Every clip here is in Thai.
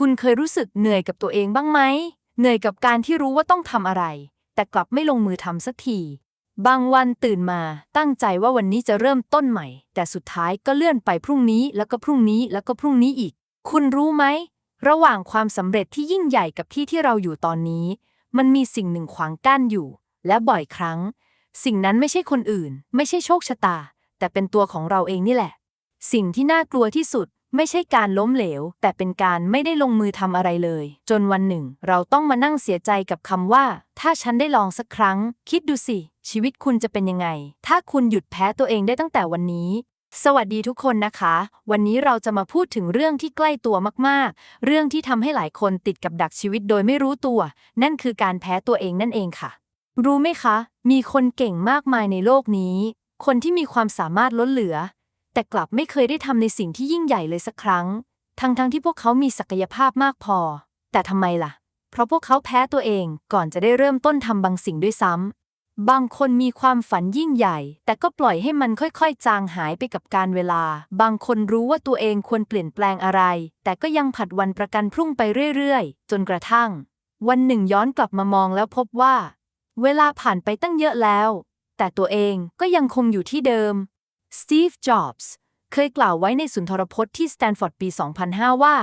คุณเคยรู้สึกเหนื่อยกับตัวเองบ้างไหม เหนื่อยกับการที่รู้ว่าต้องทำอะไร แต่กลับไม่ลงมือทำสักที บางวันตื่นมาตั้งใจว่าวันนี้จะเริ่มต้นใหม่ แต่สุดท้ายก็เลื่อนไปพรุ่งนี้แล้วก็พรุ่งนี้แล้วก็พรุ่งนี้อีก คุณรู้ไหม ระหว่างความสำเร็จที่ยิ่งใหญ่กับที่ที่เราอยู่ตอนนี้ มันมีสิ่งหนึ่งขวางกั้นอยู่ และบ่อยครั้ง สิ่งนั้นไม่ใช่คนอื่น ไม่ใช่โชคชะตา แต่เป็นตัวของเราเองนี่แหละ สิ่งที่น่ากลัวที่สุด ไม่ใช่การล้มเหลว แต่เป็นการไม่ได้ลงมือทำอะไรเลย จนวันหนึ่ง เราต้องมานั่งเสียใจกับคำว่า ถ้าฉันได้ลองสักครั้ง คิดดูสิ ชีวิตคุณจะเป็นยังไง ถ้าคุณหยุดแพ้ตัวเองได้ตั้งแต่วันนี้ สวัสดีทุกคนนะคะ วันนี้เราจะมาพูดถึงเรื่องที่ใกล้ตัวมากๆ เรื่องที่ทำให้หลายคนติดกับดักชีวิตโดยไม่รู้ตัว นั่นคือการแพ้ตัวเองนั่นเองค่ะ รู้ไหมคะ มีคนเก่งมากมายในโลกนี้ คนที่มีความสามารถล้นเหลือ แต่กลับไม่เคยได้ทำในสิ่งที่ยิ่งใหญ่เลยสักครั้ง ทั้งๆทที่พวกเขามีศักยภาพมากพอ แต่ทำไมล่ะ เพราะพวกเขาแพ้ตัวเองก่อนจะได้เริ่มต้นทำบางสิ่งด้วยซ้ำ บางคนมีความฝันยิ่งใหญ่ แต่ก็ปล่อยให้มันค่อยๆ จางหายไปกับการเวลา บางคนรู้ว่าตัวเองควรเปลี่ยนแปลงอะไร แต่ก็ยังผัดวันประกันพรุ่งไปเรื่อยๆ จนกระทั่ง วันหนึ่งย้อนกลับมามองแล้วพบว่า เวลาผ่านไปตั้งเยอะแล้ว แต่ตัวเองก็ยังคงอยู่ที่เดิม Steve Jobs เคยกล่าวไว้ในสุนทรพจน์ที่สแตนฟอร์ดปี 2005 ว่า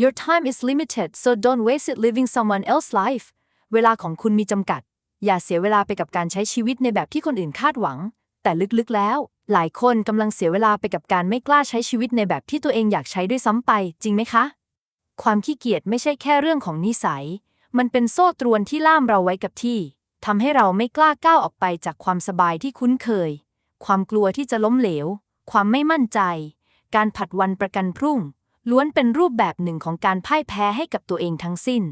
Your time is limited so don't waste it living someone else's life เวลาของคุณมีจำกัด อย่าเสียเวลาไปกับการใช้ชีวิตในแบบที่คนอื่นคาดหวัง แต่ลึกๆแล้ว หลายคนกำลังเสียเวลาไปกับการไม่กล้าใช้ชีวิตในแบบที่ตัวเองอยากใช้ด้วยซ้ำไป จริงไหมคะ ความขี้เกียจไม่ใช่แค่เรื่องของนิสัย มันเป็นโซ่ตรวนที่ล่ามเราไว้กับที่ทำให้เราไม่กล้าก้าวออกไปจากความสบายที่คุ้นเคย ความกลัวที่จะล้มเหลว ความไม่มั่นใจ การผัดวันประกันพรุ่ง ล้วนเป็นรูปแบบหนึ่งของการพ่ายแพ้ให้กับตัวเองทั้งสิ้น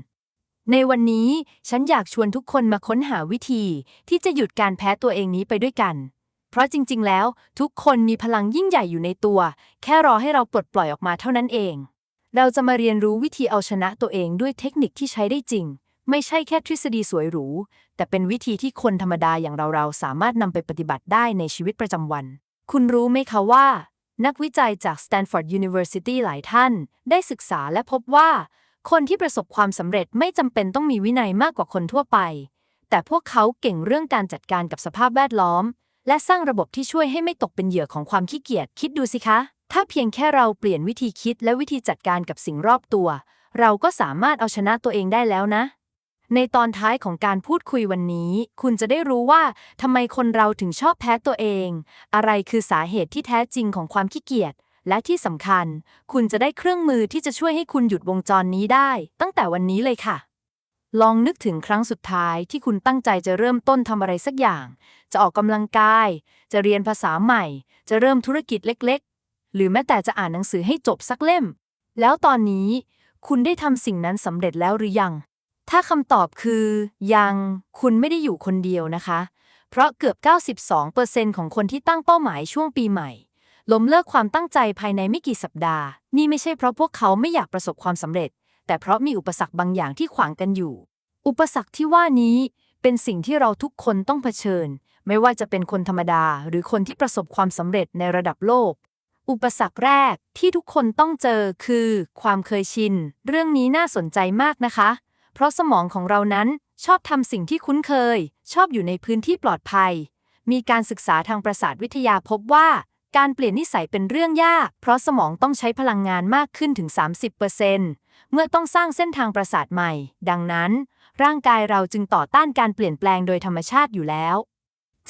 ในวันนี้ฉันอยากชวนทุกคนมาค้นหาวิธี ที่จะหยุดการแพ้ตัวเองนี้ไปด้วยกัน เพราะจริง ๆ แล้ว ทุกคนมีพลังยิ่งใหญ่อยู่ในตัว แค่รอให้เราปลดปล่อยออกมาเท่านั้นเอง เราจะมาเรียนรู้วิธีเอาชนะตัวเองด้วยเทคนิคที่ใช้ได้จริง ไม่ใช่แค่ทฤษฎีสวยหรู แต่เป็นวิธีที่คนธรรมดาอย่างเราๆ สามารถนำไปปฏิบัติได้ในชีวิตประจำวัน คุณรู้ไหมคะว่า นักวิจัยจาก Stanford University หลายท่าน ได้ศึกษาและพบว่า คนที่ประสบความสำเร็จไม่จำเป็นต้องมีวินัยมากกว่าคนทั่วไป แต่พวกเขาเก่งเรื่องการจัดการกับสภาพแวดล้อม และสร้างระบบที่ช่วยให้ไม่ตกเป็นเหยื่อของความขี้เกียจคิดดูสิคะ ถ้าเพียงแค่เราเปลี่ยนวิธีคิดและวิธีจัดการกับสิ่งรอบตัว เราก็สามารถเอาชนะตัวเองได้แล้วนะ ในตอนท้ายของการพูดคุยวันนี้ คุณจะได้รู้ว่าทำไมคนเราถึงชอบแพ้ตัวเอง อะไรคือสาเหตุที่แท้จริงของความขี้เกียจ และที่สำคัญ คุณจะได้เครื่องมือที่จะช่วยให้คุณหยุดวงจรนี้ได้ ตั้งแต่วันนี้เลยค่ะ ลองนึกถึงครั้งสุดท้ายที่คุณตั้งใจจะเริ่มต้นทำอะไรสักอย่าง จะออกกำลังกาย จะเรียนภาษาใหม่ จะเริ่มธุรกิจเล็ก ๆ หรือแม้แต่จะอ่านหนังสือให้จบสักเล่ม แล้วตอนนี้ คุณได้ทำสิ่งนั้นสำเร็จแล้วหรือยัง ถ้าคำตอบคือ ยังคุณไม่ได้อยู่คนเดียวนะคะ เพราะเกือบ 92%ของคนที่ตั้งเป้าหมายช่วงปีใหม่ ล้มเลิกความตั้งใจภายในไม่กี่สัปดาห์ นี่ไม่ใช่เพราะพวกเขาไม่อยากประสบความสำเร็จ แต่เพราะมีอุปสรรคบางอย่างที่ขวางกันอยู่ อุปสรรคที่ว่านี้เป็นสิ่งที่เราทุกคนต้องเผชิญ ไม่ว่าจะเป็นคนธรรมดา หรือคนที่ประสบความสำเร็จในระดับโลกอุปสรรคแรกที่ทุกคนต้องเจอคือ ความเคยชิน เรื่องนี้น่าสนใจมากนะคะ เพราะสมองของเรานั้นชอบทำสิ่งที่คุ้นเคย ชอบอยู่ในพื้นที่ปลอดภัย มีการศึกษาทางประสาทวิทยาพบว่า การเปลี่ยนนิสัยเป็นเรื่องยาก เพราะสมองต้องใช้พลังงานมากขึ้นถึง 30%เมื่อต้องสร้างเส้นทางประสาทใหม่ ดังนั้น ร่างกายเราจึงต่อต้านการเปลี่ยนแปลงโดยธรรมชาติอยู่แล้ว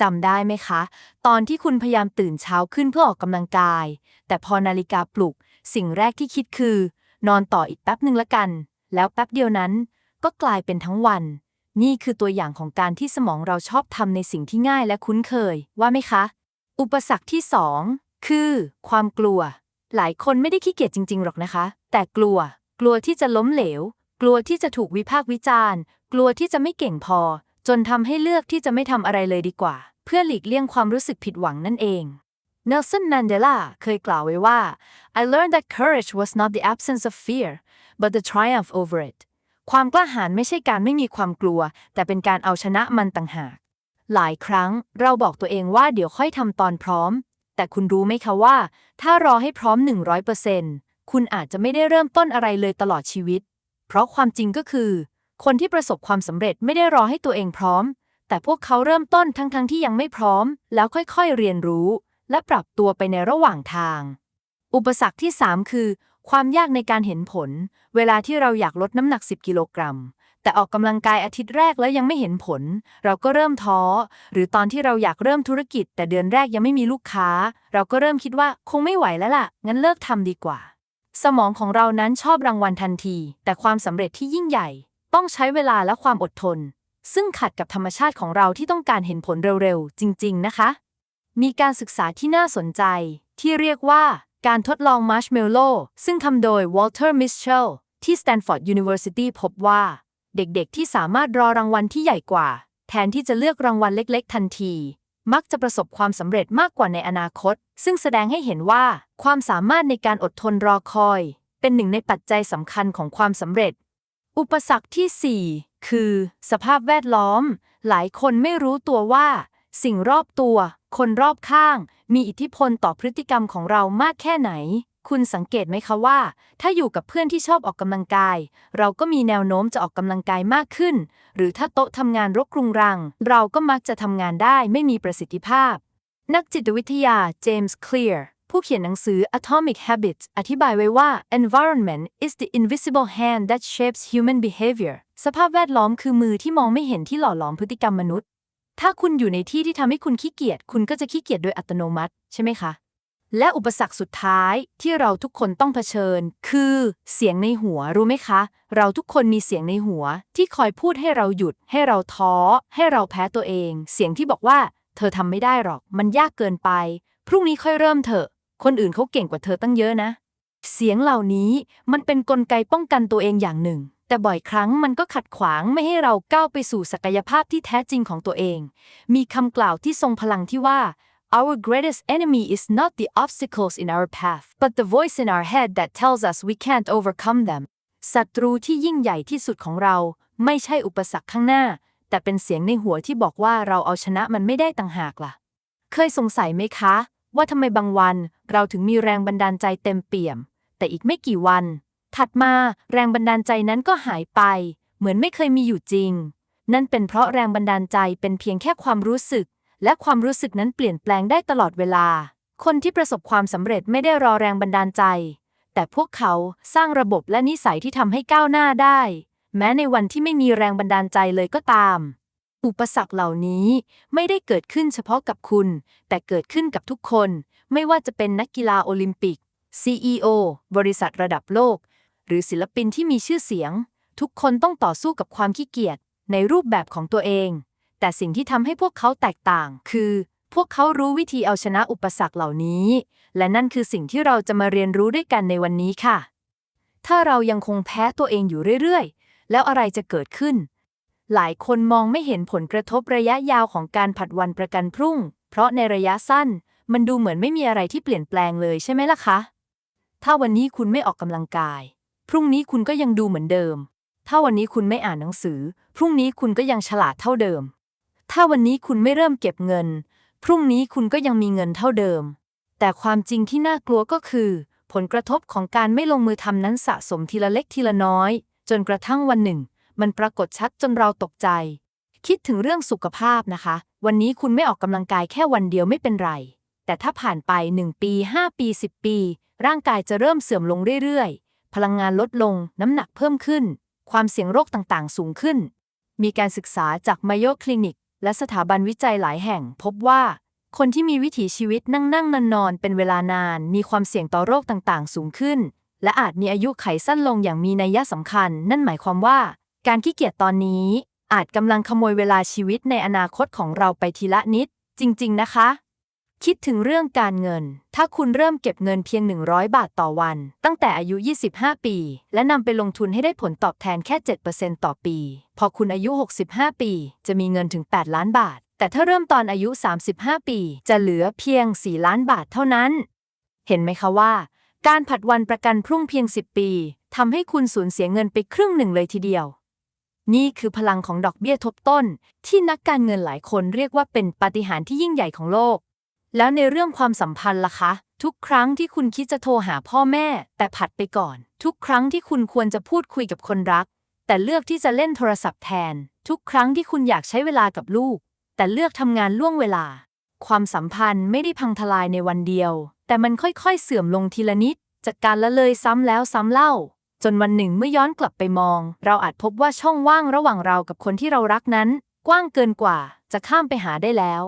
จำได้ไหมคะ ตอนที่คุณพยายามตื่นเช้าขึ้นเพื่อออกกำลังกาย แต่พอนาฬิกาปลุก สิ่งแรกที่คิดคือ นอนต่ออีกแป๊บหนึ่งละกัน แล้วแป๊บเดียวนั้น ก็กลายเป็นทั้งวัน นี่คือตัวอย่างของการที่สมองเราชอบทำในสิ่งที่ง่ายและคุ้นเคย ว่าไหมคะ อุปสรรคที่สองคือ ความกลัว หลายคนไม่ได้ขี้เกียจจริงๆหรอกนะคะ แต่กลัว กลัวที่จะล้มเหลว กลัวที่จะถูกวิพากษ์วิจารณ์ กลัวที่จะไม่เก่งพอ จนทำให้เลือกที่จะไม่ทำอะไรเลยดีกว่า เพื่อหลีกเลี่ยงความรู้สึกผิดหวังนั่นเองเนลสันมันเดลาเคยกล่าวไว้ว่า I learned that courage was not the absence of fear but the triumph over it ความกล้าหาญไม่ใช่การไม่มีความกลัว แต่เป็นการเอาชนะมันต่างหาก หลายครั้งเราบอกตัวเองว่าเดี๋ยวค่อยทำตอนพร้อม แต่คุณรู้ไหมคะว่า ถ้ารอให้พร้อม 100%คุณอาจจะไม่ได้เริ่มต้นอะไรเลยตลอดชีวิต เพราะความจริงก็คือ คนที่ประสบความสำเร็จไม่ได้รอให้ตัวเองพร้อม แต่พวกเขาเริ่มต้นทั้งๆทที่ยังไม่พร้อม แล้วค่อยๆเรียนรู้ และปรับตัวไปในระหว่างทาง อุปสรรคที่ 3 คือ ความยากในการเห็นผล เวลาที่เราอยากลดน้ำหนัก 10 กิโลกรัม แต่ออกกำลังกายอาทิตย์แรกแล้วยังไม่เห็นผล เราก็เริ่มท้อ หรือตอนที่เราอยากเริ่มธุรกิจ แต่เดือนแรกยังไม่มีลูกค้า เราก็เริ่มคิดว่าคงไม่ไหวแล้วล่ะ งั้นเลิกทำดีกว่า สมองของเรานั้นชอบรางวัลทันที แต่ความสำเร็จที่ยิ่งใหญ่ ต้องใช้เวลาและความอดทน ซึ่งขัดกับธรรมชาติของเราที่ต้องการเห็นผลเร็วๆ จริง ๆ นะคะ มีการศึกษาที่น่าสนใจที่เรียกว่า การทดลองมาร์ชเมลโล่ซึ่งทำโดยวอลเตอร์มิสเชลที่ Stanford University พบว่า เด็กๆที่สามารถรอรางวัลที่ใหญ่กว่า แทนที่จะเลือกรางวัลเล็กๆ ทันที มักจะประสบความสำเร็จมากกว่าในอนาคต ซึ่งแสดงให้เห็นว่า ความสามารถในการอดทนรอคอย เป็นหนึ่งในปัจจัยสำคัญของความสำเร็จ อุปสรรคที่ 4 คือ สภาพแวดล้อม หลายคนไม่รู้ตัวว่า สิ่งรอบตัว คนรอบข้าง มีอิทธิพลต่อพฤติกรรมของเรามากแค่ไหน คุณสังเกตไหมคะว่า ถ้าอยู่กับเพื่อนที่ชอบออกกำลังกาย เราก็มีแนวโน้มจะออกกำลังกายมากขึ้น หรือถ้าโต๊ะทำงานรกรุงรัง เราก็มักจะทำงานได้ไม่มีประสิทธิภาพ นักจิตวิทยาเจมส์เคลียร์ผู้เขียนหนังสือ Atomic Habits อธิบายไว้ว่า environment is the invisible hand that shapes human behavior สภาพแวดล้อมคือมือที่มองไม่เห็นที่หล่อหลอมพฤติกรรมมนุษย์ ถ้าคุณอยู่ในที่ที่ทำให้คุณขี้เกียจ คุณก็จะขี้เกียจโดยอัตโนมัติใช่ไหมคะ และอุปสรรคสุดท้ายที่เราทุกคนต้องเผชิญ คือเสียงในหัวรู้ไหมคะ เราทุกคนมีเสียงในหัว ที่คอยพูดให้เราหยุด ให้เราท้อ ให้เราแพ้ตัวเอง เสียงที่บอกว่า เธอทำไม่ได้หรอก มันยากเกินไป พรุ่งนี้ค่อยเริ่มเถอะ คนอื่นเขาเก่งกว่าเธอตั้งเยอะนะ เสียงเหล่านี้มันเป็นกลไกป้องกันตัวเองอย่างหนึ่ง แต่บ่อยครั้งมันก็ขัดขวางไม่ให้เราก้าวไปสู่ศักยภาพที่แท้จริงของตัวเอง มีคำกล่าวที่ทรงพลังที่ว่า Our greatest enemy is not the obstacles in our path, but the voice in our head that tells us we can't overcome them. ศัตรูที่ยิ่งใหญ่ที่สุดของเรา ไม่ใช่อุปสรรคข้างหน้า แต่เป็นเสียงในหัวที่บอกว่าเราเอาชนะมันไม่ได้ต่างหากล่ะ เคยสงสัยไหมคะ ว่าทำไมบางวันเราถึงมีแรงบันดาลใจเต็มเปี่ยม แต่อีกไม่กี่วัน ถัดมาแรงบันดาลใจนั้นก็หายไป เหมือนไม่เคยมีอยู่จริง นั่นเป็นเพราะแรงบันดาลใจเป็นเพียงแค่ความรู้สึก และความรู้สึกนั้นเปลี่ยนแปลงได้ตลอดเวลา คนที่ประสบความสำเร็จไม่ได้รอแรงบันดาลใจ แต่พวกเขาสร้างระบบและนิสัยที่ทำให้ก้าวหน้าได้ แม้ในวันที่ไม่มีแรงบันดาลใจเลยก็ตาม อุปสรรคเหล่านี้ไม่ได้เกิดขึ้นเฉพาะกับคุณ แต่เกิดขึ้นกับทุกคน ไม่ว่าจะเป็นนักกีฬาโอลิมปิก CEO บริษัทระดับโลก หรือศิลปินที่มีชื่อเสียง ทุกคนต้องต่อสู้กับความขี้เกียจในรูปแบบของตัวเอง แต่สิ่งที่ทำให้พวกเขาแตกต่าง คือ พวกเขารู้วิธีเอาชนะอุปสรรคเหล่านี้ และนั่นคือสิ่งที่เราจะมาเรียนรู้ด้วยกันในวันนี้ค่ะ ถ้าเรายังคงแพ้ตัวเองอยู่เรื่อยๆ แล้วอะไรจะเกิดขึ้น หลายคนมองไม่เห็นผลกระทบระยะยาวของการผัดวันประกันพรุ่ง เพราะในระยะสั้น มันดูเหมือนไม่มีอะไรที่เปลี่ยนแปลงเลยใช่ไหมล่ะคะถ้าวันนี้คุณไม่ออกกำลังกาย พรุ่งนี้คุณก็ยังดูเหมือนเดิม ถ้าวันนี้คุณไม่อ่านหนังสือ พรุ่งนี้คุณก็ยังฉลาดเท่าเดิม ถ้าวันนี้คุณไม่เริ่มเก็บเงิน พรุ่งนี้คุณก็ยังมีเงินเท่าเดิม แต่ความจริงที่น่ากลัวก็คือ ผลกระทบของการไม่ลงมือทำนั้นสะสมทีละเล็กทีละน้อย จนกระทั่งวันหนึ่ง มันปรากฏชัดจนเราตกใจ คิดถึงเรื่องสุขภาพนะคะ วันนี้คุณไม่ออกกำลังกายแค่วันเดียวไม่เป็นไร แต่ถ้าผ่านไป 1 ปี 5 ปี 10 ปี ร่างกายจะเริ่มเสื่อมลงเรื่อยๆ พลังงานลดลง น้ำหนักเพิ่มขึ้น ความเสี่ยงโรคต่างๆ สูงขึ้น มีการศึกษาจาก Mayo Clinic และสถาบันวิจัยหลายแห่ง พบว่า คนที่มีวิถีชีวิตนั่งนั่งนอนนอนเป็นเวลานาน มีความเสี่ยงต่อโรคต่างๆ สูงขึ้น และอาจมีอายุไขสั้นลงอย่างมีนัยสำคัญ นั่นหมายความว่า การขี้เกียจตอนนี้ อาจกำลังขโมยเวลาชีวิตในอนาคตของเราไปทีละนิด จริง ๆ นะคะ คิดถึงเรื่องการเงิน ถ้าคุณเริ่มเก็บเงินเพียง 100 บาทต่อวัน ตั้งแต่อายุ 25 ปี และนำไปลงทุนให้ได้ผลตอบแทนแค่ 7%ต่อปี พอคุณอายุ 65 ปี จะมีเงินถึง 8 ล้านบาท แต่ถ้าเริ่มตอนอายุ 35 ปี จะเหลือเพียง 4 ล้านบาทเท่านั้น เห็นไหมคะว่า การผัดวันประกันพรุ่งเพียง 10 ปีทำให้คุณสูญเสียเงินไปครึ่งหนึ่งเลยทีเดียว นี่คือพลังของดอกเบี้ยทบต้น ที่นักการเงินหลายคนเรียกว่าเป็นปาฏิหาริย์ที่ยิ่งใหญ่ของโลก แล้วในเรื่องความสัมพันธ์ล่ะคะ ทุกครั้งที่คุณคิดจะโทรหาพ่อแม่ แต่ผัดไปก่อน ทุกครั้งที่คุณควรจะพูดคุยกับคนรัก แต่เลือกที่จะเล่นโทรศัพท์แทน ทุกครั้งที่คุณอยากใช้เวลากับลูก แต่เลือกทำงานล่วงเวลา ความสัมพันธ์ไม่ได้พังทลายในวันเดียว แต่มันค่อยๆเสื่อมลงทีละนิด จากการละเลยซ้ำแล้วซ้ำเล่า จนวันหนึ่งเมื่อย้อนกลับไปมอง เราอาจพบว่าช่องว่างระหว่างเรากับคนที่เรารักนั้น กว้างเกินกว่า จะข้ามไปหาได้แล้ว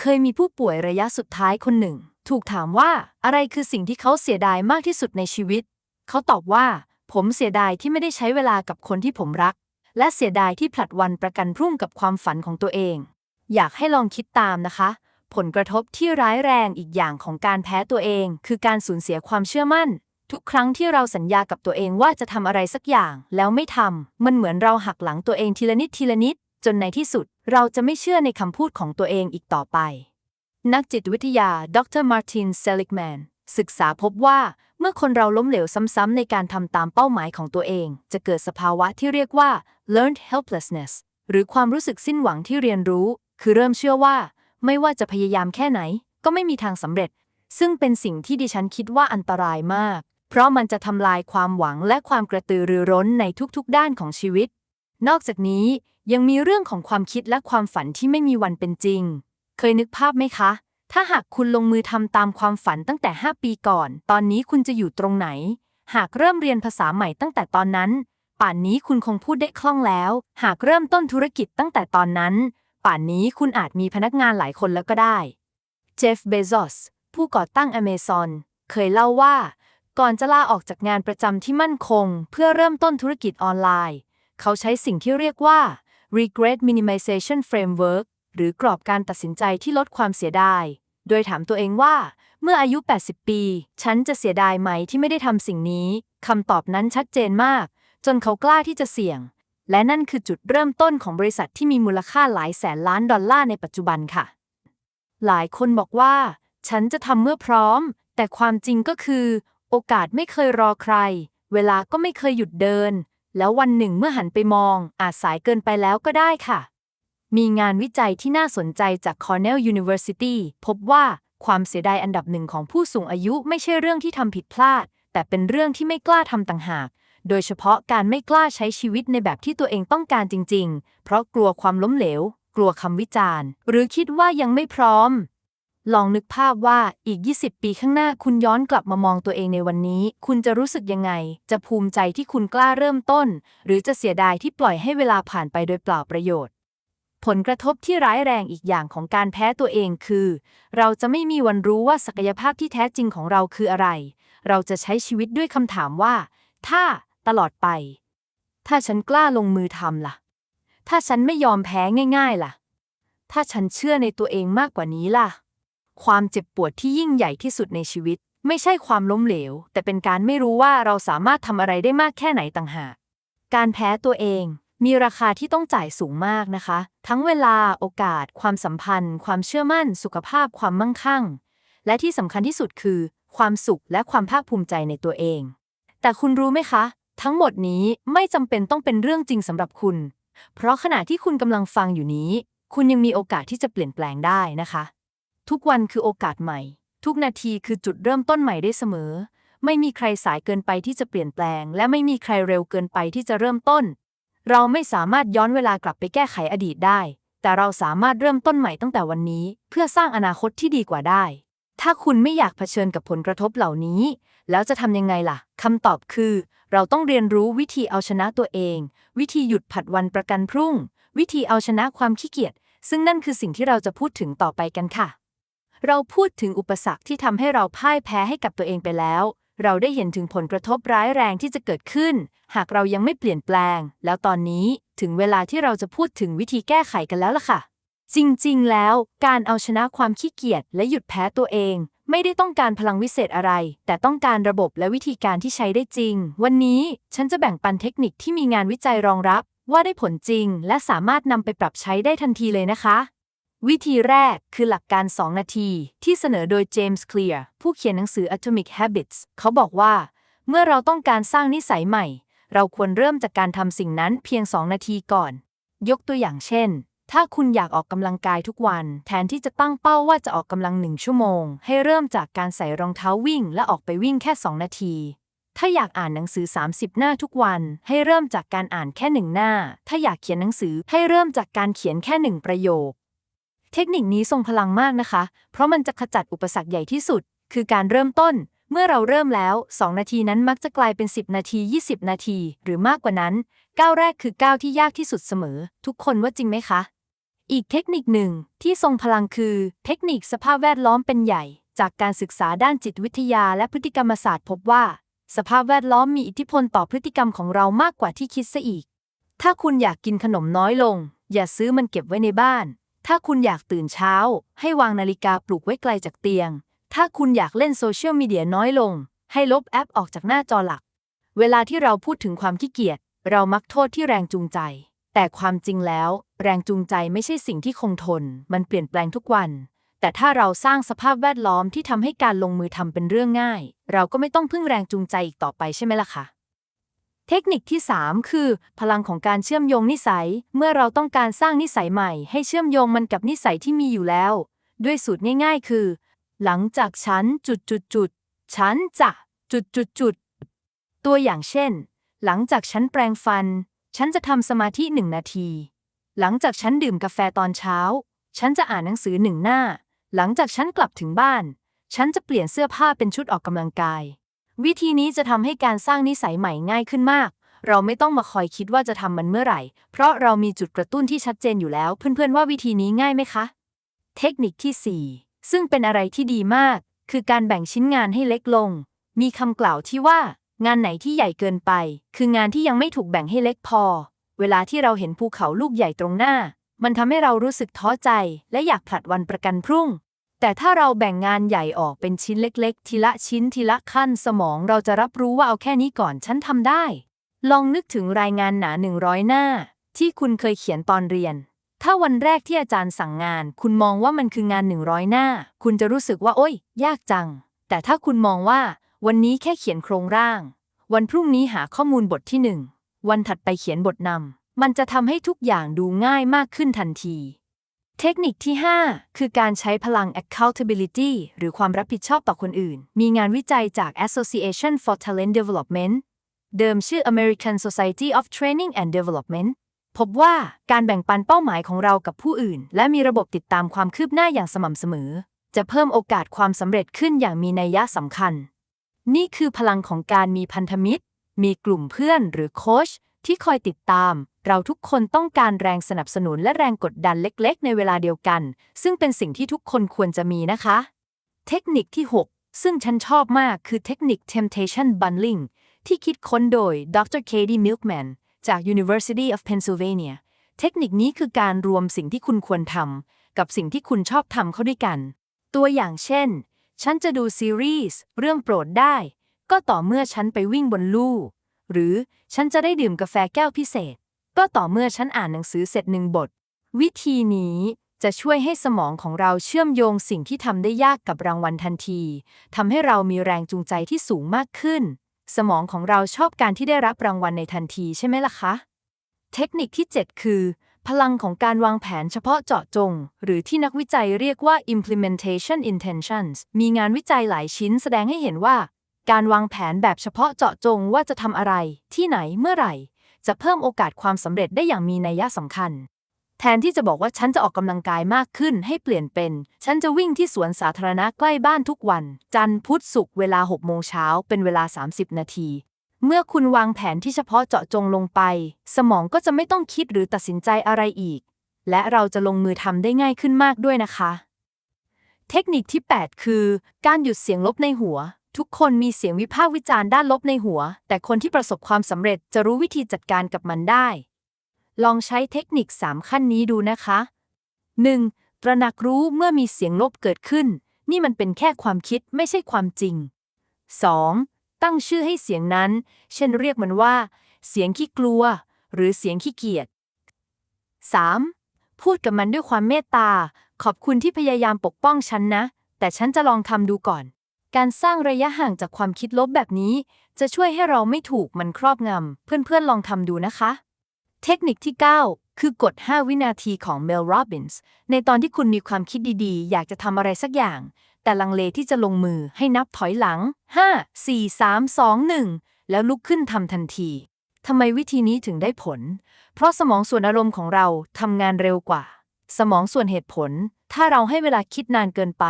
เคยมีผู้ป่วยระยะสุดท้ายคนหนึ่ง ถูกถามว่าอะไรคือสิ่งที่เขาเสียดายมากที่สุดในชีวิต เขาตอบว่า ผมเสียดายที่ไม่ได้ใช้เวลากับคนที่ผมรัก และเสียดายที่ผลัดวันประกันพรุ่งกับความฝันของตัวเอง อยากให้ลองคิดตามนะคะ ผลกระทบที่ร้ายแรงอีกอย่างของการแพ้ตัวเอง คือการสูญเสียความเชื่อมั่น ทุกครั้งที่เราสัญญากับตัวเองว่าจะทำอะไรสักอย่าง แล้วไม่ทำมันเหมือนเราหักหลังตัวเองทีละนิดทีละนิด จนในที่สุด เราจะไม่เชื่อในคำพูดของตัวเองอีกต่อไป นักจิตวิทยา ดรมาร์ติน เซลิกแมน ศึกษาพบว่าเมื่อคนเราล้มเหลวซ้ำๆในการทำตามเป้าหมายของตัวเอง จะเกิดสภาวะที่เรียกว่า learned helplessness หรือความรู้สึกสิ้นหวังที่เรียนรู้ คือเริ่มเชื่อว่า ไม่ว่าจะพยายามแค่ไหน ก็ไม่มีทางสำเร็จ ซึ่งเป็นสิ่งที่ดิฉันคิดว่าอันตรายมาก เพราะมันจะทำลายความหวังและความกระตือรือร้นในทุกๆ ด้านของชีวิต นอกจากนี้ยังมีเรื่องของความคิดและความฝันที่ไม่มีวันเป็นจริง เคยนึกภาพไหมคะ ถ้าหากคุณลงมือทำตามความฝันตั้งแต่ 5 ปีก่อน ตอนนี้คุณจะอยู่ตรงไหน หากเริ่มเรียนภาษาใหม่ตั้งแต่ตอนนั้น ป่านนี้คุณคงพูดได้คล่องแล้ว หากเริ่มต้นธุรกิจตั้งแต่ตอนนั้น ป่านนี้คุณอาจมีพนักงานหลายคนแล้วก็ได้ เจฟเบโซสผู้ก่อตั้ง Amazon เคยเล่าว่า ก่อนจะลาออกจากงานประจำที่มั่นคง เพื่อเริ่มต้นธุรกิจออนไลน์ เขาใช้สิ่งที่เรียกว่า regret minimization framework หรือกรอบการตัดสินใจที่ลดความเสียดาย โดยถามตัวเองว่า เมื่ออายุ 80 ปี ฉันจะเสียดายไหมที่ไม่ได้ทำสิ่งนี้คำตอบนั้นชัดเจนมาก จนเขากล้าที่จะเสี่ยง และนั่นคือจุดเริ่มต้นของบริษัทที่มีมูลค่าหลายแสนล้านดอลลาร์ในปัจจุบันค่ะ หลายคนบอกว่า ฉันจะทำเมื่อพร้อม แต่ความจริงก็คือ โอกาสไม่เคยรอใคร เวลาก็ไม่เคยหยุดเดิน แล้ววันหนึ่งเมื่อหันไปมอง อาจสายเกินไปแล้วก็ได้ค่ะ มีงานวิจัยที่น่าสนใจจาก Cornell University พบว่าความเสียดายอันดับหนึ่งของผู้สูงอายุไม่ใช่เรื่องที่ทำผิดพลาด แต่เป็นเรื่องที่ไม่กล้าทำต่างหาก โดยเฉพาะการไม่กล้าใช้ชีวิตในแบบที่ตัวเองต้องการจริง ๆ เพราะกลัวความล้มเหลว กลัวคำวิจารณ์ หรือคิดว่ายังไม่พร้อม ลองนึกภาพว่าอีก 20 ปีข้างหน้าคุณย้อนกลับมามองตัวเองในวันนี้ คุณจะรู้สึกยังไง จะภูมิใจที่คุณกล้าเริ่มต้น หรือจะเสียดายที่ปล่อยให้เวลาผ่านไปโดยเปล่าประโยชน์ ผลกระทบที่ร้ายแรงอีกอย่างของการแพ้ตัวเองคือ เราจะไม่มีวันรู้ว่าศักยภาพที่แท้จริงของเราคืออะไร เราจะใช้ชีวิตด้วยคำถามว่า ถ้าตลอดไป ถ้าฉันกล้าลงมือทำล่ะ ถ้าฉันไม่ยอมแพ้ง่าย ๆ ล่ะ ถ้าฉันเชื่อในตัวเองมากกว่านี้ล่ะ ความเจ็บปวดที่ยิ่งใหญ่ที่สุดในชีวิต ไม่ใช่ความล้มเหลว แต่เป็นการไม่รู้ว่าเราสามารถทำอะไรได้มากแค่ไหนต่างหาก การแพ้ตัวเองมีราคาที่ต้องจ่ายสูงมากนะคะ ทั้งเวลาโอกาส ความสัมพันธ์ ความเชื่อมั่น สุขภาพ ความมั่งคั่ง และที่สำคัญที่สุดคือ ความสุขและความภาคภูมิใจในตัวเอง แต่คุณรู้ไหมคะ ทั้งหมดนี้ไม่จำเป็นต้องเป็นเรื่องจริงสำหรับคุณ เพราะขณะที่คุณกำลังฟังอยู่นี้ คุณยังมีโอกาสที่จะเปลี่ยนแปลงได้นะคะ ทุกวันคือโอกาสใหม่ ทุกนาทีคือจุดเริ่มต้นใหม่ได้เสมอ ไม่มีใครสายเกินไปที่จะเปลี่ยนแปลง และไม่มีใครเร็วเกินไปที่จะเริ่มต้น เราไม่สามารถย้อนเวลากลับไปแก้ไขอดีตได้ แต่เราสามารถเริ่มต้นใหม่ตั้งแต่วันนี้ เพื่อสร้างอนาคตที่ดีกว่าได้ ถ้าคุณไม่อยากเผชิญกับผลกระทบเหล่านี้ แล้วจะทำยังไงล่ะคำตอบคือ เราต้องเรียนรู้วิธีเอาชนะตัวเอง วิธีหยุดผัดวันประกันพรุ่ง วิธีเอาชนะความขี้เกียจซึ่งนั่นคือสิ่งที่เราจะพูดถึงต่อไปกันค่ะ เราพูดถึงอุปสรรคที่ทำให้เราพ่ายแพ้ให้กับตัวเองไปแล้ว เราได้เห็นถึงผลกระทบร้ายแรงที่จะเกิดขึ้น หากเรายังไม่เปลี่ยนแปลง แล้วตอนนี้ถึงเวลาที่เราจะพูดถึงวิธีแก้ไขกันแล้วล่ะค่ะ จริงๆ แล้วการเอาชนะความขี้เกียจและหยุดแพ้ตัวเอง ไม่ได้ต้องการพลังวิเศษอะไร แต่ต้องการระบบและวิธีการที่ใช้ได้จริง วันนี้ฉันจะแบ่งปันเทคนิคที่มีงานวิจัยรองรับ ว่าได้ผลจริง และสามารถนำไปปรับใช้ได้ทันทีเลยนะคะ วิธีแรกคือหลักการ 2 นาที ที่เสนอโดยเจมส์เคลียร์ผู้เขียนหนังสือ Atomic Habits เขาบอกว่า เมื่อเราต้องการสร้างนิสัยใหม่ เราควรเริ่มจากการทำสิ่งนั้นเพียง 2 นาทีก่อน ยกตัวอย่างเช่น ถ้าคุณอยากออกกำลังกายทุกวัน แทนที่จะตั้งเป้าว่าจะออกกำลังหนึ่งชั่วโมง ให้เริ่มจากการใส่รองเท้าวิ่ง และออกไปวิ่งแค่ 2 นาทีถ้าอยากอ่านหนังสือ 30 หน้าทุกวัน ให้เริ่มจากการอ่านแค่หนึ่งหน้า ถ้าอยากเขียนหนังสือให้เริ่มจากการเขียนแค่หนึ่งประโยค เทคนิคนี้ทรงพลังมากนะคะ เพราะมันจะขจัดอุปสรรคใหญ่ที่สุด คือการเริ่มต้น เมื่อเราเริ่มแล้ว 2 นาทีนั้นมักจะกลายเป็น 10 นาที 20 นาที หรือมากกว่านั้นก้าวแรกคือก้าวที่ยากที่สุดเสมอ ทุกคนว่าจริงไหมคะ อีกเทคนิคหนึ่งที่ทรงพลังคือ เทคนิคสภาพแวดล้อมเป็นใหญ่ จากการศึกษาด้านจิตวิทยาและพฤติกรรมศาสตร์พบว่า สภาพแวดล้อมมีอิทธิพลต่อพฤติกรรมของเรามากกว่าที่คิดซะอีก ถ้าคุณอยากกินขนมน้อยลง อย่าซื้อมันเก็บไว้ในบ้าน ถ้าคุณอยากตื่นเช้า ให้วางนาฬิกาปลุกไว้ไกลจากเตียง ถ้าคุณอยากเล่นโซเชียลมีเดียน้อยลง ให้ลบแอปออกจากหน้าจอหลัก เวลาที่เราพูดถึงความขี้เกียจ เรามักโทษที่แรงจูงใจ แต่ความจริงแล้ว แรงจูงใจไม่ใช่สิ่งที่คงทน มันเปลี่ยนแปลงทุกวัน แต่ถ้าเราสร้างสภาพแวดล้อมที่ทำให้การลงมือทำเป็นเรื่องง่าย เราก็ไม่ต้องพึ่งแรงจูงใจอีกต่อไปใช่ไหมล่ะคะ เทคนิคที่ 3 คือ พลังของการเชื่อมโยงนิสัย เมื่อเราต้องการสร้างนิสัยใหม่ ให้เชื่อมโยงมันกับนิสัยที่มีอยู่แล้ว ด้วยสูตรง่าย ๆ คือ หลังจากฉันจุดจุดจุดฉันจะจุดจุดจุดตัวอย่างเช่น หลังจากฉันแปรงฟัน ฉันจะทำสมาธิหนึ่งนาที หลังจากฉันดื่มกาแฟตอนเช้า ฉันจะอ่านหนังสือหนึ่งหน้า หลังจากฉันกลับถึงบ้าน ฉันจะเปลี่ยนเสื้อผ้าเป็นชุดออกกำลังกาย วิธีนี้จะทำให้การสร้างนิสัยใหม่ง่ายขึ้นมาก เราไม่ต้องมาคอยคิดว่าจะทำมันเมื่อไหร่ เพราะเรามีจุดกระตุ้นที่ชัดเจนอยู่แล้ว เพื่อนๆว่าวิธีนี้ง่ายไหมคะ เทคนิคที่ 4 ซึ่งเป็นอะไรที่ดีมาก คือการแบ่งชิ้นงานให้เล็กลง มีคำกล่าวที่ว่า งานไหนที่ใหญ่เกินไป คืองานที่ยังไม่ถูกแบ่งให้เล็กพอ เวลาที่เราเห็นภูเขาลูกใหญ่ตรงหน้า มันทำให้เรารู้สึกท้อใจ และอยากผลัดวันประกันพรุ่ง แต่ถ้าเราแบ่งงานใหญ่ออกเป็นชิ้นเล็ก ๆ ทีละชิ้นทีละขั้นสมองเราจะรับรู้ว่าเอาแค่นี้ก่อนฉันทำได้ ลองนึกถึงรายงานหนา 100 หน้า ที่คุณเคยเขียนตอนเรียน ถ้าวันแรกที่อาจารย์สั่งงาน คุณมองว่ามันคืองาน 100 หน้า คุณจะรู้สึกว่าโอ๊ย ยากจัง แต่ถ้าคุณมองว่า วันนี้แค่เขียนโครงร่าง วันพรุ่งนี้หาข้อมูลบทที่หนึ่งวันถัดไปเขียนบทนำมันจะทำให้ทุกอย่างดูง่ายมากขึ้นทันที เทคนิคที่ 5 คือการใช้พลัง accountability หรือความรับผิดชอบต่อคนอื่น มีงานวิจัยจาก Association for Talent Development เดิมชื่อ American Society of Training and Development พบว่าการแบ่งปันเป้าหมายของเรากับผู้อื่น และมีระบบติดตามความคืบหน้าอย่างสม่ำเสมอ จะเพิ่มโอกาสความสำเร็จขึ้นอย่างมีนัยยะสำคัญ นี่คือพลังของการมีพันธมิตร มีกลุ่มเพื่อนหรือโค้ช ที่คอยติดตาม เราทุกคนต้องการแรงสนับสนุนและแรงกดดันเล็ก ๆ ในเวลาเดียวกัน ซึ่งเป็นสิ่งที่ทุกคนควรจะมีนะคะ เทคนิคที่ 6 ซึ่งฉันชอบมากคือเทคนิค temptation bundling ที่คิดค้นโดย Dr. Katie Milkman จาก University of Pennsylvania เทคนิคนี้คือการรวมสิ่งที่คุณควรทำกับสิ่งที่คุณชอบทำเข้าด้วยกัน ตัวอย่างเช่น ฉันจะดูซีรีส์เรื่องโปรดได้ ก็ต่อเมื่อฉันไปวิ่งบนลู่ หรือฉันจะได้ดื่มกาแฟแก้วพิเศษ ก็ต่อเมื่อฉันอ่านหนังสือเสร็จหนึ่งบท วิธีนี้จะช่วยให้สมองของเราเชื่อมโยงสิ่งที่ทำได้ยากกับรางวัลทันทีทำให้เรามีแรงจูงใจที่สูงมากขึ้น สมองของเราชอบการที่ได้รับรางวัลในทันทีใช่ไหมล่ะคะ เทคนิคที่ 7 คือ พลังของการวางแผนเฉพาะเจาะจง หรือที่นักวิจัยเรียกว่า implementation intentions มีงานวิจัยหลายชิ้นแสดงให้เห็นว่า การวางแผนแบบเฉพาะเจาะจงว่าจะทำอะไร ที่ไหนเมื่อไหร่ จะเพิ่มโอกาสความสำเร็จได้อย่างมีนัยสำคัญ แทนที่จะบอกว่าฉันจะออกกำลังกายมากขึ้นให้เปลี่ยนเป็น ฉันจะวิ่งที่สวนสาธารณะใกล้บ้านทุกวัน จันทร์พุธศุกร์เวลา6โมงเช้าเป็นเวลา 30 นาที เมื่อคุณวางแผนที่เฉพาะเจาะจงลงไป สมองก็จะไม่ต้องคิดหรือตัดสินใจอะไรอีก และเราจะลงมือทำได้ง่ายขึ้นมากด้วยนะคะ เทคนิคที่ 8 คือ การหยุดเสียงลบในหัว ทุกคนมีเสียงวิพากษ์วิจารณ์ด้านลบในหัว แต่คนที่ประสบความสำเร็จจะรู้วิธีจัดการกับมันได้ ลองใช้เทคนิค 3 ขั้นนี้ดูนะคะ 1. ตระหนักรู้เมื่อมีเสียงลบเกิดขึ้น นี่มันเป็นแค่ความคิดไม่ใช่ความจริง 2. ตั้งชื่อให้เสียงนั้น เช่นเรียกมันว่า เสียงขี้กลัว หรือเสียงขี้เกียจ 3. พูดกับมันด้วยความเมตตา ขอบคุณที่พยายามปกป้องฉันนะ แต่ฉันจะลองทำดูก่อน การสร้างระยะห่างจากความคิดลบแบบนี้ จะช่วยให้เราไม่ถูกมันครอบงำ เพื่อนๆลองทำดูนะคะ เทคนิคที่ 9 คือกฎ5วินาทีของเมลโรบินส์ในตอนที่คุณมีความคิดดีๆ อยากจะทำอะไรสักอย่าง แต่ลังเลที่จะลงมือให้นับถอยหลัง 5 4 3 2 1 แล้วลุกขึ้นทำทันทีทำไมวิธีนี้ถึงได้ผล เพราะสมองส่วนอารมณ์ของเราทำงานเร็วกว่า สมองส่วนเหตุผล ถ้าเราให้เวลาคิดนานเกินไป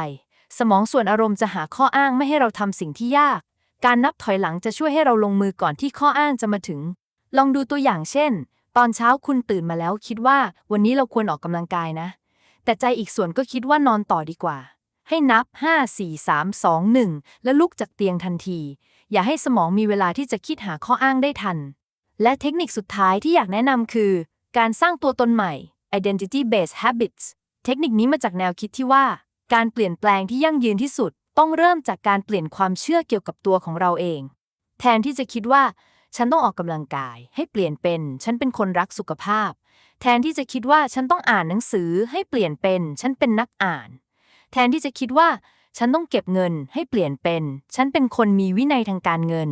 สมองส่วนอารมณ์จะหาข้ออ้างไม่ให้เราทำสิ่งที่ยาก การนับถอยหลังจะช่วยให้เราลงมือก่อนที่ข้ออ้างจะมาถึง ลองดูตัวอย่างเช่น ตอนเช้าคุณตื่นมาแล้วคิดว่า วันนี้เราควรออกกำลังกายนะ แต่ใจอีกส่วนก็คิดว่านอนต่อดีกว่า ให้นับ 5 4 3 2 1 แล้วลุกจากเตียงทันที อย่าให้สมองมีเวลาที่จะคิดหาข้ออ้างได้ทัน และเทคนิคสุดท้ายที่อยากแนะนำคือ การสร้างตัวตนใหม่ identity based habits เทคนิคนี้มาจากแนวคิดที่ว่า การเปลี่ยนแปลงที่ยั่งยืนที่สุด ต้องเริ่มจากการเปลี่ยนความเชื่อเกี่ยวกับตัวของเราเอง แทนที่จะคิดว่า ฉันต้องออกกำลังกาย ให้เปลี่ยนเป็น ฉันเป็นคนรักสุขภาพ แทนที่จะคิดว่าฉันต้องอ่านหนังสือ ให้เปลี่ยนเป็น ฉันเป็นนักอ่าน แทนที่จะคิดว่า ฉันต้องเก็บเงิน ให้เปลี่ยนเป็น ฉันเป็นคนมีวินัยทางการเงิน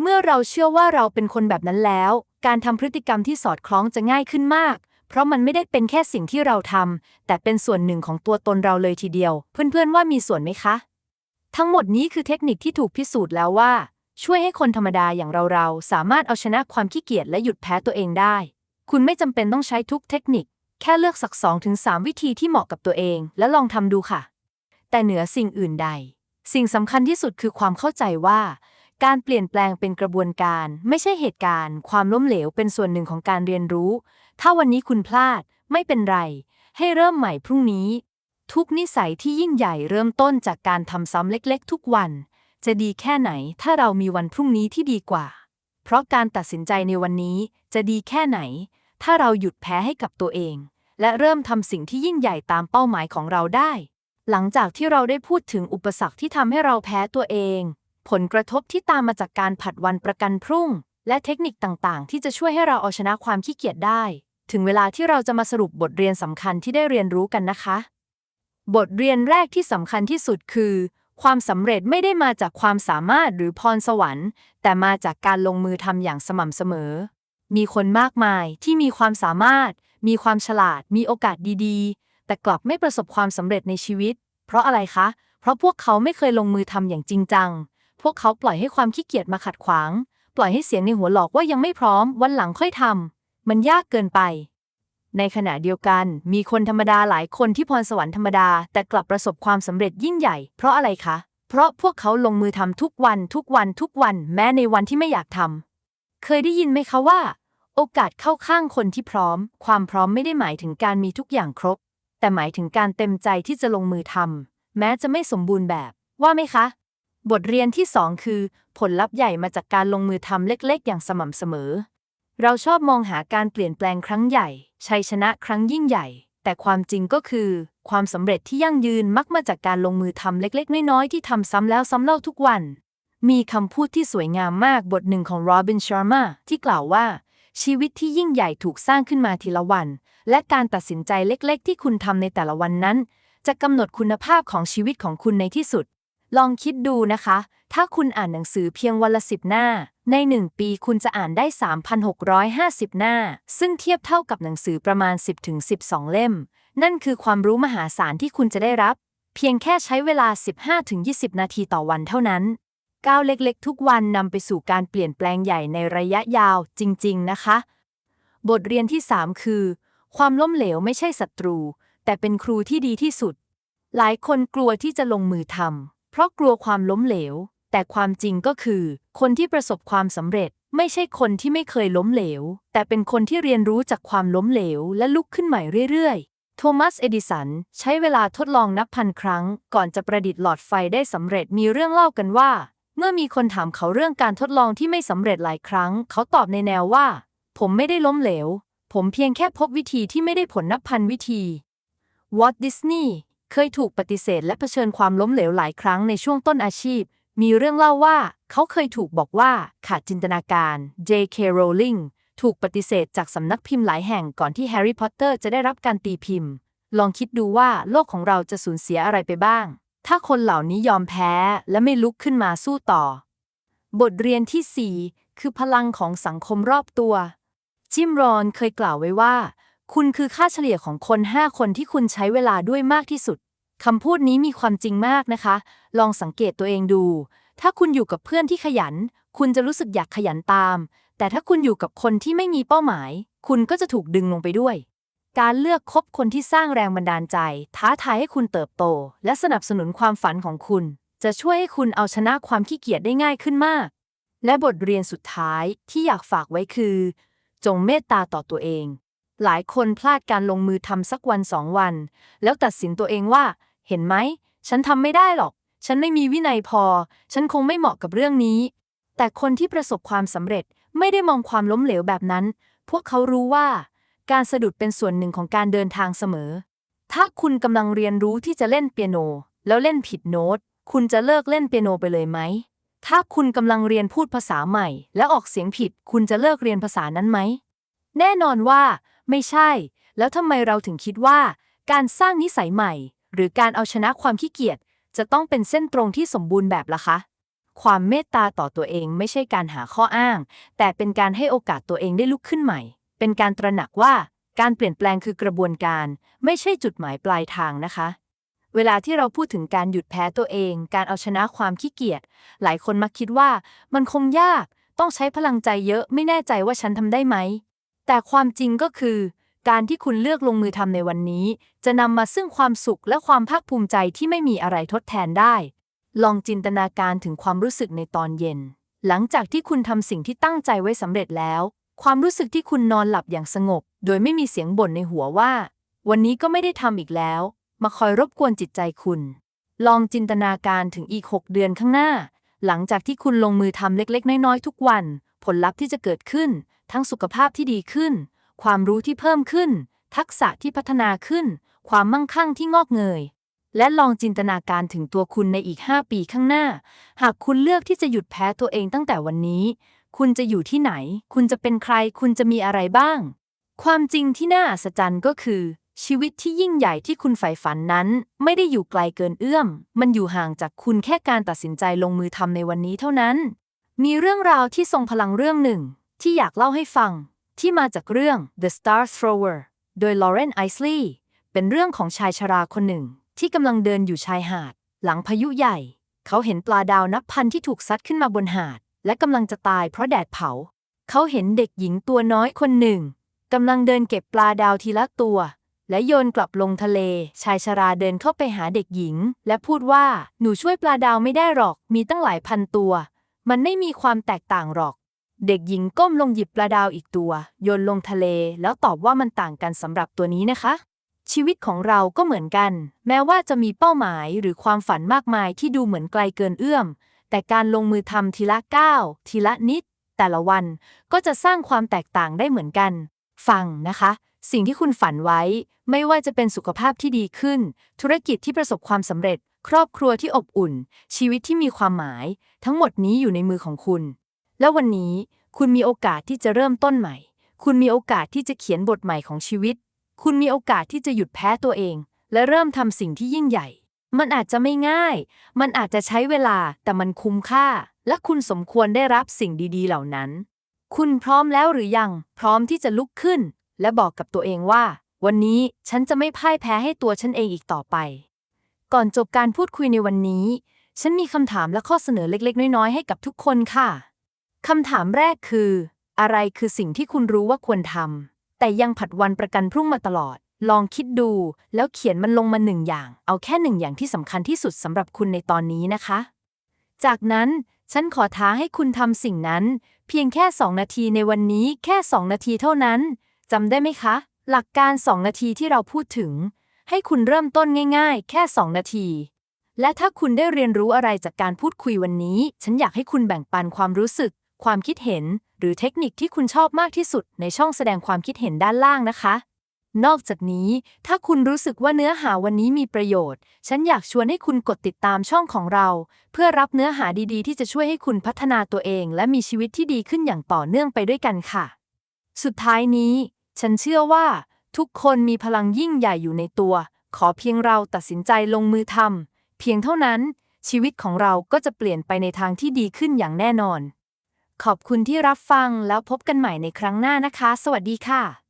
เมื่อเราเชื่อว่าเราเป็นคนแบบนั้นแล้ว การทำพฤติกรรมที่สอดคล้องจะง่ายขึ้นมาก เพราะมันไม่ได้เป็นแค่สิ่งที่เราทำ แต่เป็นส่วนหนึ่งของตัวตนเราเลยทีเดียว เพื่อนๆว่ามีส่วนไหมคะ ทั้งหมดนี้คือเทคนิคที่ถูกพิสูจน์แล้วว่า ช่วยให้คนธรรมดาอย่างเราๆ สามารถเอาชนะความขี้เกียจและหยุดแพ้ตัวเองได้ คุณไม่จำเป็นต้องใช้ทุกเทคนิค แค่เลือกสัก2-3วิธีที่เหมาะกับตัวเอง และลองทำดูค่ะ แต่เหนือสิ่งอื่นใด สิ่งสำคัญที่สุดคือความเข้าใจว่า การเปลี่ยนแปลงเป็นกระบวนการ ไม่ใช่เหตุการณ์ ความล้มเหลวเป็นส่วนหนึ่งของการเรียนรู้ ถ้าวันนี้คุณพลาดไม่เป็นไร ให้เริ่มใหม่พรุ่งนี้ ทุกนิสัยที่ยิ่งใหญ่เริ่มต้นจากการทำซ้ำเล็กๆ ทุกวัน จะดีแค่ไหนถ้าเรามีวันพรุ่งนี้ที่ดีกว่า เพราะการตัดสินใจในวันนี้จะดีแค่ไหน ถ้าเราหยุดแพ้ให้กับตัวเอง และเริ่มทำสิ่งที่ยิ่งใหญ่ตามเป้าหมายของเราได้ หลังจากที่เราได้พูดถึงอุปสรรคที่ทำให้เราแพ้ตัวเอง ผลกระทบที่ตามมาจากการผัดวันประกันพรุ่ง และเทคนิคต่างๆ ที่จะช่วยให้เราเอาชนะความขี้เกียจได้ ถึงเวลาที่เราจะมาสรุปบทเรียนสำคัญที่ได้เรียนรู้กันนะคะ บทเรียนแรกที่สำคัญที่สุดคือ ความสำเร็จไม่ได้มาจากความสามารถหรือพรสวรรค์ แต่มาจากการลงมือทำอย่างสม่ำเสมอ มีคนมากมายที่มีความสามารถ มีความฉลาด มีโอกาสดีๆ แต่กลับไม่ประสบความสำเร็จในชีวิต เพราะอะไรคะ เพราะพวกเขาไม่เคยลงมือทำอย่างจริงจัง วกเขาปล่อยให้ความขี้เกียจมาขัดขวาง ปล่อยให้เสียงในหัวหลอกว่ายังไม่พร้อม วันหลังค่อยทำ มันยากเกินไป ในขณะเดียวกัน มีคนธรรมดาหลายคนที่พรสวรรค์ธรรมดา แต่กลับประสบความสำเร็จยิ่งใหญ่ เพราะอะไรคะ เพราะพวกเขาลงมือทำทุกวันทุกวันทุกวัน แม้ในวันที่ไม่อยากทำ เคยได้ยินไหมคะว่า โอกาสเข้าข้างคนที่พร้อม ความพร้อมไม่ได้หมายถึงการมีทุกอย่างครบ แต่หมายถึงการเต็มใจที่จะลงมือทำแม้จะไม่สมบูรณ์แบบ ว่าไหมคะ บทเรียนที่สองคือ ผลลัพธ์ใหญ่มาจากการลงมือทำเล็กๆ อย่างสม่ำเสมอ เราชอบมองหาการเปลี่ยนแปลงครั้งใหญ่ ชัยชนะครั้งยิ่งใหญ่ แต่ความจริงก็คือ ความสำเร็จที่ยั่งยืนมักมาจากการลงมือทำเล็กๆ น้อยๆ ที่ทำซ้ำแล้วซ้ำเล่าทุกวัน มีคำพูดที่สวยงามมากบทหนึ่งของโรบินชาร์มาที่กล่าวว่า ชีวิตที่ยิ่งใหญ่ถูกสร้างขึ้นมาทีละวัน และการตัดสินใจเล็ก ๆ ที่คุณทำในแต่ละวันนั้น จะกำหนดคุณภาพของชีวิตของคุณในที่สุด ลองคิดดูนะคะ ถ้าคุณอ่านหนังสือเพียงวันละสิบหน้า ในหนึ่งปีคุณจะอ่านได้ 3,650 หน้า ซึ่งเทียบเท่ากับหนังสือประมาณ 10-12 เล่ม นั่นคือความรู้มหาศาลที่คุณจะได้รับ เพียงแค่ใช้เวลา 15-20 นาทีต่อวันเท่านั้น ก้าวเล็กๆ ทุกวันนำไปสู่การเปลี่ยนแปลงใหญ่ในระยะยาวจริง ๆ นะคะ บทเรียนที่ 3 คือ ความล้มเหลวไม่ใช่ศัตรู แต่เป็นครูที่ดีที่สุด หลายคนกลัวที่จะลงมือทำ เพราะกลัวความล้มเหลว แต่ความจริงก็คือ คนที่ประสบความสำเร็จ ไม่ใช่คนที่ไม่เคยล้มเหลว แต่เป็นคนที่เรียนรู้จากความล้มเหลว และลุกขึ้นใหม่เรื่อยๆ โทมัส เอดิสัน ใช้เวลาทดลองนับพันครั้ง ก่อนจะประดิษฐ์หลอดไฟได้สำเร็จมีเรื่องเล่ากันว่า เมื่อมีคนถามเขาเรื่องการทดลองที่ไม่สำเร็จหลายครั้ง เขาตอบในแนวว่า ผมไม่ได้ล้มเหลว ผมเพียงแค่พบวิธีที่ไม่ได้ผลนับพันวิธีวอตดิสนีย์ เคยถูกปฏิเสธและเผชิญความล้มเหลวหลายครั้งในช่วงต้นอาชีพ มีเรื่องเล่าว่าเขาเคยถูกบอกว่าขาดจินตนาการ J.K. Rowling ถูกปฏิเสธจากสำนักพิมพ์หลายแห่งก่อนที่แฮร์รี่พอตเตอร์จะได้รับการตีพิมพ์ ลองคิดดูว่าโลกของเราจะสูญเสียอะไรไปบ้าง ถ้าคนเหล่านี้ยอมแพ้และไม่ลุกขึ้นมาสู้ต่อ บทเรียนที่ 4 คือพลังของสังคมรอบตัว จิมรอนเคยกล่าวไว้ว่า คุณคือค่าเฉลี่ยของคน 5 คนที่คุณใช้เวลาด้วยมากที่สุด คำพูดนี้มีความจริงมากนะคะ ลองสังเกตตัวเองดู ถ้าคุณอยู่กับเพื่อนที่ขยัน คุณจะรู้สึกอยากขยันตาม แต่ถ้าคุณอยู่กับคนที่ไม่มีเป้าหมาย คุณก็จะถูกดึงลงไปด้วย การเลือกคบคนที่สร้างแรงบันดาลใจ ท้าทายให้คุณเติบโต และสนับสนุนความฝันของคุณ จะช่วยให้คุณเอาชนะความขี้เกียจได้ง่ายขึ้นมาก และบทเรียนสุดท้ายที่อยากฝากไว้คือ จงเมตตาต่อตัวเอง หลายคนพลาดการลงมือทำสักวันสองวัน แล้วตัดสินตัวเองว่า เห็นไหม ฉันทำไม่ได้หรอก ฉันไม่มีวินัยพอ ฉันคงไม่เหมาะกับเรื่องนี้ แต่คนที่ประสบความสำเร็จไม่ได้มองความล้มเหลวแบบนั้น พวกเขารู้ว่า การสะดุดเป็นส่วนหนึ่งของการเดินทางเสมอ ถ้าคุณกำลังเรียนรู้ที่จะเล่นเปียโน แล้วเล่นผิดโน้ต คุณจะเลิกเล่นเปียโนไปเลยไหม ถ้าคุณกำลังเรียนพูดภาษาใหม่ และออกเสียงผิด คุณจะเลิกเรียนภาษานั้นไหม แน่นอนว่า ไม่ใช่ แล้วทำไมเราถึงคิดว่า การสร้างนิสัยใหม่ หรือการเอาชนะความขี้เกียจจะต้องเป็นเส้นตรงที่สมบูรณ์แบบล่ะคะ ความเมตตาต่อตัวเองไม่ใช่การหาข้ออ้าง แต่เป็นการให้โอกาสตัวเองได้ลุกขึ้นใหม่ เป็นการตระหนักว่าการเปลี่ยนแปลงคือกระบวนการ ไม่ใช่จุดหมายปลายทางนะคะ เวลาที่เราพูดถึงการหยุดแพ้ตัวเอง การเอาชนะความขี้เกียจ หลายคนมักคิดว่า มันคงยาก ต้องใช้พลังใจเยอะ ไม่แน่ใจว่าฉันทำได้ไหม แต่ความจริงก็คือ การที่คุณเลือกลงมือทำในวันนี้ จะนำมาซึ่งความสุขและความภาคภูมิใจที่ไม่มีอะไรทดแทนได้ ลองจินตนาการถึงความรู้สึกในตอนเย็น หลังจากที่คุณทำสิ่งที่ตั้งใจไว้สำเร็จแล้ว ความรู้สึกที่คุณนอนหลับอย่างสงบ โดยไม่มีเสียงบ่นในหัวว่า วันนี้ก็ไม่ได้ทำอีกแล้ว มาคอยรบกวนจิตใจคุณ ลองจินตนาการถึงอีก 6 เดือนข้างหน้า หลังจากที่คุณลงมือทำเล็กๆ น้อยๆทุกวัน ผลลัพธ์ที่จะเกิดขึ้น ทั้งสุขภาพที่ดีขึ้น ความรู้ที่เพิ่มขึ้น ทักษะที่พัฒนาขึ้น ความมั่งคั่งที่งอกเงย และลองจินตนาการถึงตัวคุณในอีก 5 ปีข้างหน้า หากคุณเลือกที่จะหยุดแพ้ตัวเองตั้งแต่วันนี้ คุณจะอยู่ที่ไหน คุณจะเป็นใคร คุณจะมีอะไรบ้าง ความจริงที่น่าอัศจรรย์ก็คือ ชีวิตที่ยิ่งใหญ่ที่คุณใฝ่ฝันนั้น ไม่ได้อยู่ไกลเกินเอื้อม มันอยู่ห่างจากคุณแค่การตัดสินใจลงมือทำในวันนี้เท่านั้นมีเรื่องราวที่ทรงพลังเรื่องหนึ่ง ที่อยากเล่าให้ฟัง ที่มาจากเรื่อง The Star Thrower โดย Lauren Isley เป็นเรื่องของชายชราคนหนึ่ง ที่กำลังเดินอยู่ชายหาด หลังพายุใหญ่ เขาเห็นปลาดาวนับพันที่ถูกซัดขึ้นมาบนหาด และกำลังจะตายเพราะแดดเผา เขาเห็นเด็กหญิงตัวน้อยคนหนึ่งกำลังเดินเก็บปลาดาวทีละตัว และโยนกลับลงทะเล ชายชราเดินเข้าไปหาเด็กหญิง และพูดว่าหนูช่วยปลาดาวไม่ได้หรอก มีตั้งหลายพันตัว มันไม่มีความแตกต่างหรอก เด็กหญิงก้มลงหยิบปลาดาวอีกตัว โยนลงทะเล แล้วตอบว่ามันต่างกันสำหรับตัวนี้นะคะ ชีวิตของเราก็เหมือนกัน แม้ว่าจะมีเป้าหมายหรือความฝันมากมายที่ดูเหมือนไกลเกินเอื้อม แต่การลงมือทำทีละก้าวทีละนิด แต่ละวันก็จะสร้างความแตกต่างได้เหมือนกัน ฟังนะคะ สิ่งที่คุณฝันไว้ ไม่ว่าจะเป็นสุขภาพที่ดีขึ้น ธุรกิจที่ประสบความสำเร็จ ครอบครัวที่อบอุ่น ชีวิตที่มีความหมาย ทั้งหมดนี้อยู่ในมือของคุณ แล้ววันนี้คุณมีโอกาสที่จะเริ่มต้นใหม่ คุณมีโอกาสที่จะเขียนบทใหม่ของชีวิต คุณมีโอกาสที่จะหยุดแพ้ตัวเอง และเริ่มทำสิ่งที่ยิ่งใหญ่ มันอาจจะไม่ง่าย มันอาจจะใช้เวลา แต่มันคุ้มค่า และคุณสมควรได้รับสิ่งดีๆ เหล่านั้น คุณพร้อมแล้วหรือยัง พร้อมที่จะลุกขึ้น และบอกกับตัวเองว่า วันนี้ฉันจะไม่พ่ายแพ้ให้ตัวฉันเองอีกต่อไป ก่อนจบการพูดคุยในวันนี้ ฉันมีคำถามและข้อเสนอเล็ก ๆ น้อยๆ ให้กับทุกคนค่ะ คำถามแรกคือ อะไรคือสิ่งที่คุณรู้ว่าควรทำแต่ยังผัดวันประกันพรุ่งมาตลอด ลองคิดดู แล้วเขียนมันลงมาหนึ่งอย่าง เอาแค่หนึ่งอย่างที่สำคัญที่สุดสำหรับคุณในตอนนี้นะคะ จากนั้นฉันขอท้าให้คุณทำสิ่งนั้น เพียงแค่ 2 นาทีในวันนี้แค่ 2 นาทีเท่านั้นจำได้ไหมคะ หลักการ 2 นาทีที่เราพูดถึง ให้คุณเริ่มต้นง่ายๆ แค่ 2 นาที และถ้าคุณได้เรียนรู้อะไรจากการพูดคุยวันนี้ ฉันอยากให้คุณแบ่งปันความรู้สึก ความคิดเห็น หรือเทคนิคที่คุณชอบมากที่สุดในช่องแสดงความคิดเห็นด้านล่างนะคะ นอกจากนี้ ถ้าคุณรู้สึกว่าเนื้อหาวันนี้มีประโยชน์ ฉันอยากชวนให้คุณกดติดตามช่องของเรา เพื่อรับเนื้อหาดีๆ ที่จะช่วยให้คุณพัฒนาตัวเอง และมีชีวิตที่ดีขึ้นอย่างต่อเนื่องไปด้วยกันค่ะ สุดท้ายนี้ ฉันเชื่อว่า ทุกคนมีพลังยิ่งใหญ่อยู่ในตัว ขอเพียงเราตัดสินใจลงมือทำเพียงเท่านั้นชีวิตของเราก็จะเปลี่ยนไปในทางที่ดีขึ้นอย่างแน่นอน ขอบคุณที่รับฟังแล้วพบกันใหม่ในครั้งหน้านะคะ สวัสดีค่ะ